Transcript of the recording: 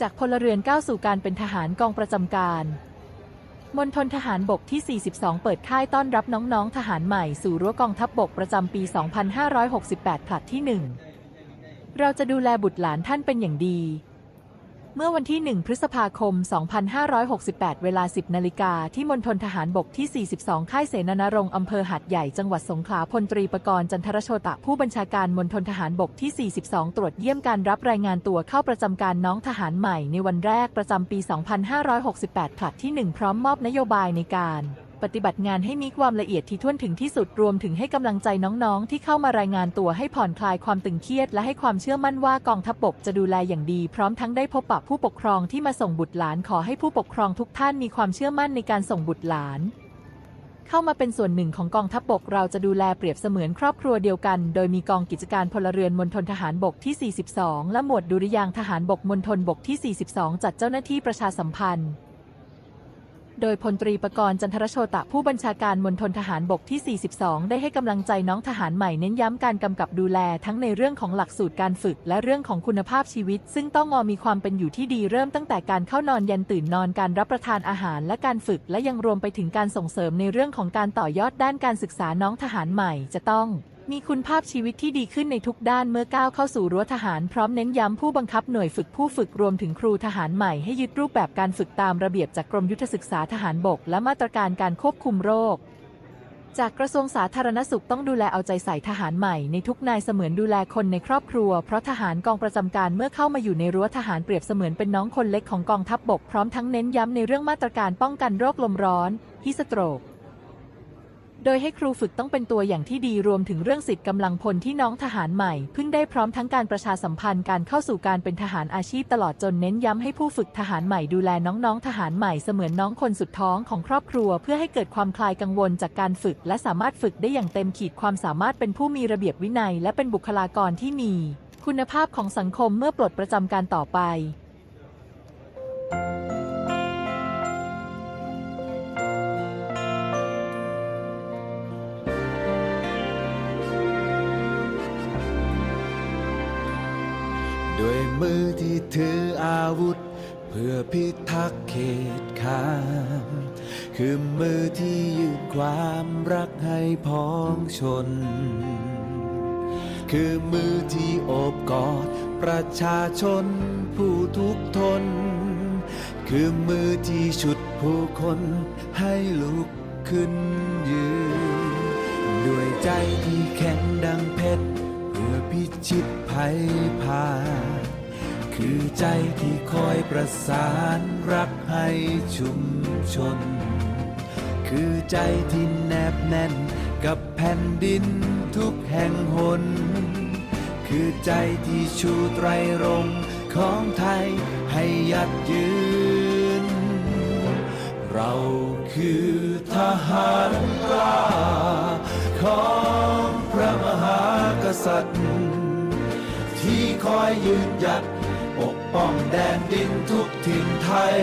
จากพลเรือนก้าวสู่การเป็นทหารกองประจำการมณฑลทหารบกที่ 42 เปิดค่ายต้อนรับน้องๆ ทหารใหม่สู่รั้วกองทัพบบกประจำปี 2568ผลัดที่ 1 เราจะดูแลบุตรหลานท่านเป็นอย่างดี เมื่อวันที่ 1 พฤษภาคม 2568 เวลา 10 นาฬิกาที่มณฑลทหารบกที่ 42 ค่ายเสนานรงค์อำเภอหัดใหญ่ จังหวัดสงขลา พลตรีประกรณ์จันทรโชตะ ผู้บัญชาการมณฑลทหารบกที่ 42 ตรวจเยี่ยมการรับรายงานตัวเข้าประจำการน้องทหารใหม่ในวันแรกประจำปี 2568 ผลัดที่ 1 พร้อมมอบนโยบายในการ ปฏิบัติงานให้มีความละเอียดที่ถ้วนถึงที่สุดรวมถึงให้กำลังใจน้องๆ ที่เข้ามารายงานตัวให้ผ่อนคลายความตึงเครียด และให้ความเชื่อมั่นว่ากองทัพบกจะดูแลอย่างดี พร้อมทั้งได้พบปะผู้ปกครองที่มาส่งบุตรหลานขอให้ผู้ปกครองทุกท่านมีความเชื่อมั่นในการส่งบุตรหลานเข้ามาเป็นส่วนหนึ่งของกองทัพบกเราจะดูแลเปรียบเสมือนครอบครัวเดียวกัน โดยมีกองกิจการพลเรือนมณฑลทหารบกที่ 42 และหมวดดุริยางทหารบกมณฑลบกที่ 42 จัดเจ้าหน้าที่ประชาสัมพันธ์ โดยพลตรีประกรณ์จันทรโชตะผู้บัญชาการมณฑลทหารบกที่ 42 ได้ให้กำลังใจน้องทหารใหม่เน้นย้ำการกำกับดูแลทั้งในเรื่องของหลักสูตรการฝึก และเรื่องของคุณภาพชีวิต ซึ่งต้องอมีความเป็นอยู่ที่ดีเริ่มตั้งแต่การเข้านอนยันตื่นนอนการรับประทานอาหารและการฝึก และยังรวมไปถึงการส่งเสริมในเรื่องของการต่อยอดด้านการศึกษาน้องทหารใหม่จะต้อง มีคุณภาพชีวิตที่ดีขึ้นในทุกด้านเมื่อก้าวเข้าสู่รั้วทหารพร้อมเน้นย้ำผู้บังคับหน่วยฝึกผู้ฝึกรวมถึงครูทหารใหม่ให้ยึดรูปแบบการฝึกตามระเบียบจากกรมยุทธศึกษาทหารบก และมาตรการการควบคุมโรค จากกระทรวงสาธารณสุขต้องดูแลเอาใจใส่ทหารใหม่ในทุกนายเสมือนดูแลคนในครอบครัว เพราะทหารกองประจำการเมื่อเข้ามาอยู่ในรั้วทหารเปรียบเสมือนเป็นน้องคนเล็กของกองทัพบบกพร้อมทั้งเน้นย้ำในเรื่องมาตรการป้องกันโรคลมร้อนฮิสโตรก โดยให้ครูฝึกต้องเป็นตัวอย่างที่ดีรวมถึงเรื่องสิทธิ์กำลังพลที่น้องทหารใหม่เพิ่งได้พร้อมทั้งการประชาสัมพันธ์การเข้าสู่การเป็นทหารอาชีพตลอดจนเน้นย้ำให้ผู้ฝึกทหารใหม่ดูแลน้องๆทหารใหม่เสมือนน้องคนสุดท้องของครอบครัว เพื่อให้เกิดความคลายกังวลจากการฝึก และสามารถฝึกได้อย่างเต็มขีดความสามารถเป็นผู้มีระเบียบวินัย และเป็นบุคลากรที่มี คุณภาพของสังคมเมื่อปลดประจำการต่อไป ด้วยมือที่ถืออาวุธ เพื่อพิทักษ์เขตขานคือมือที่ยืนความรักให้พ้องชน คือมือที่โอบกอดประชาชนผู้ทุกทน คือมือที่ฉุดผู้คนให้ลุกขึ้นยืน ด้วยใจที่แข็งดังเพชร พื่อพิชิตภัยผ่าคือใจที่คอยประสานรักให้ชุมชน คือใจที่แนบแน่นกับแผ่นดินทุกแห่งหน คือใจที่ชูไตรรงของไทยให้ยัดยืน เราคือทหารกล้าของพราก ษัตริย์ ที่คอยยืนหยัดปกป้องแดนดินทุกถิ่นไทย